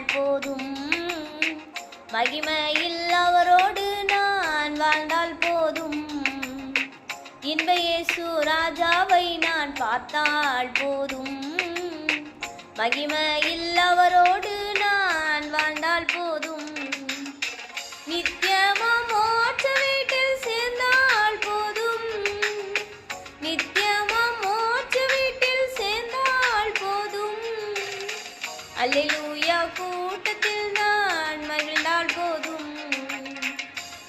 பார்த்தால் போதும். மகிமையில் அவரோடு நான் வாழ்ந்தால் போதும். இன்ப இயேசு ராஜாவை நான் பார்த்தால் போதும். மகிமையில் அவரோடு நான் வாழ்ந்தால் போதும் அல்லேலூயா கூட்டத்தில் நான் மகிழ்ந்தால் போதும்.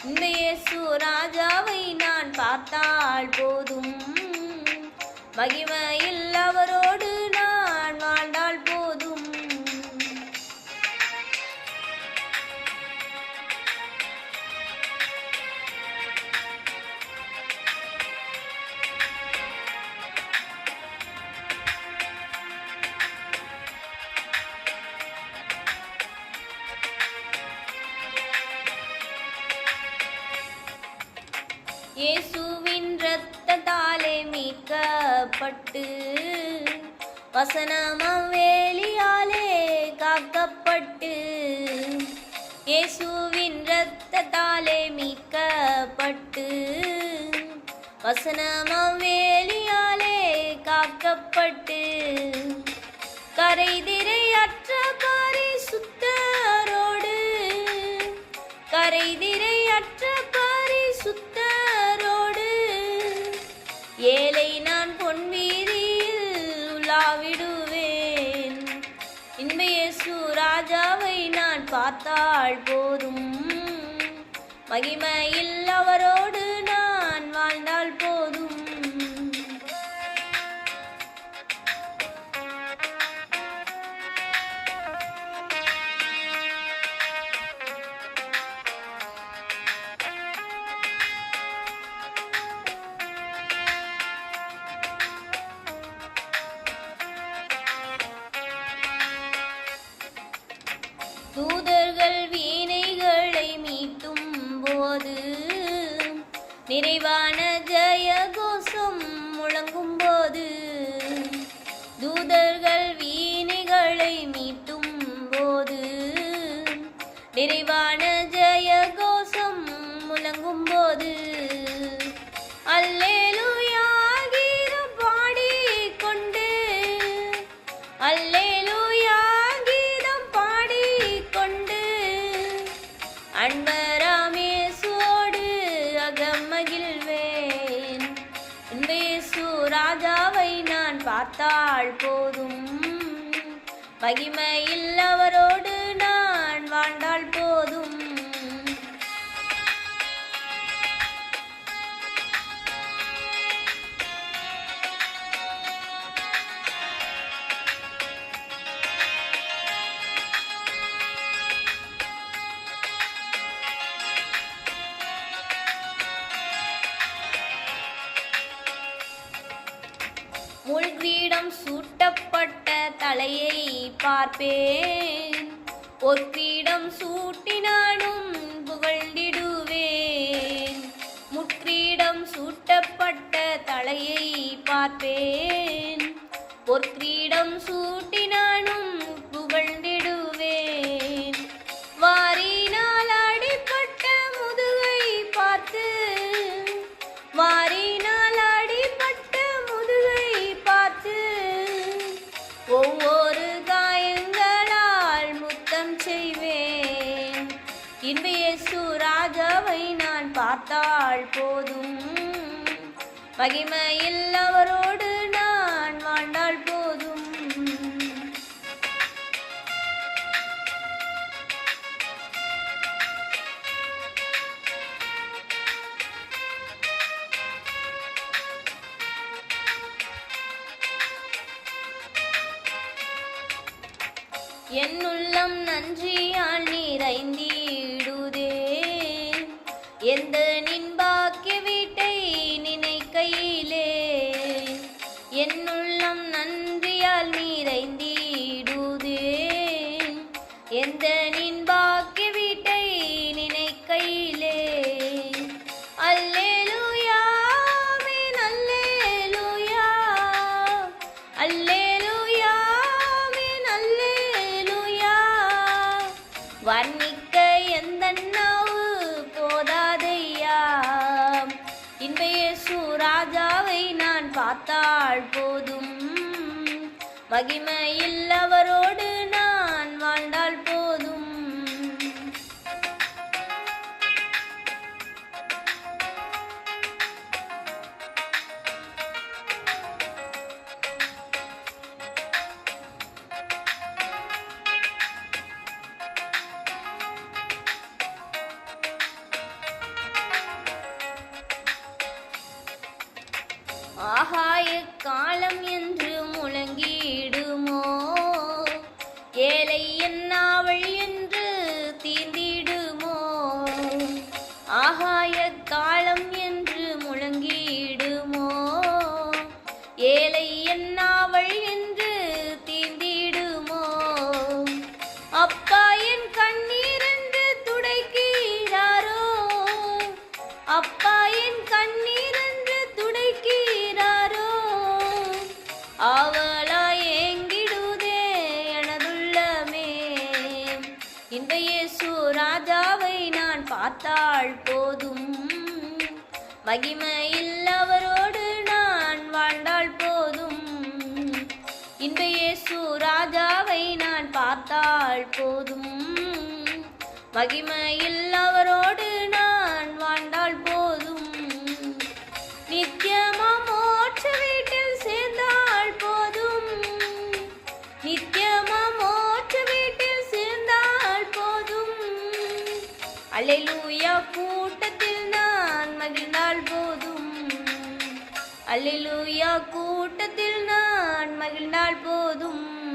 இந்த இயேசு ராஜாவை நான் பார்த்தால் போதும். மகிமையில் மீட்கப்பட்டு வசனமம் வேலியாலே காக்கப்பட்டு இயேசுவின் இரத்தத்தாலே மீட்கப்பட்டு வசனமம் வேலியாலே காக்கப்பட்டு கரை பார்த்தால் போதும். மகிமையில் அவரோடு நிறைவான ஜெயகோஷம் முழங்கும் போது தூதர்கள் வீணைகளை மீட்டும் போது நிறைவான பார்த்தால் போதும். மகிமையில் அவரோடு நான் முள்கிரீடம் சூட்டப்பட்ட தலையை பார்ப்பேன். ஒப்பீடம் சூட்டி நானும் புகழ்ந்திடுவேன். முற்றீடம் சூட்டப்பட்ட தலையை பார்ப்பேன். ஒரு சூட்டி வாழ் போதும். மகிமையில் அவரோடு நான் வாழ்ந்தால் போதும். என் உள்ளம் நன்றியால் நிறைந்தீடுதே. எந்த வர்ணிக்க எந்த நாவு போதாதையா? இன்பயேசு ராஜாவை நான் பார்த்தாள் போதும். மகிமையில் அவரோடு என்னாவள் என்று தீந்திடுமோ அப்பா என் கண்ணீர் என்று துடைக்கிறாரோ? அப்பா என் கண்ணீர் என்று துடைக்கிறாரோ? அவளா ஏங்கிடுதே எனதுள்ளமே. இந்த இயேசு ராஜாவை நான் பார்த்தால் போதும். மகிமையில் வாழ்ந்தால் போதும். மகிமையில் அவரோடு நான் வாழ்ந்தால் போதும். நித்தியமா மோட்ச வீட்டில் சேர்ந்தால் போதும். நித்தியமா மோட்ச வீட்டில் சேர்ந்தால் போதும். அல்லேலூயா கூட்டத்தில் நான் மகிழ்ந்தால் போதும். அல்லேலூயா கூட்டத்தில் நான் மகிழ்ந்தால் போதும்.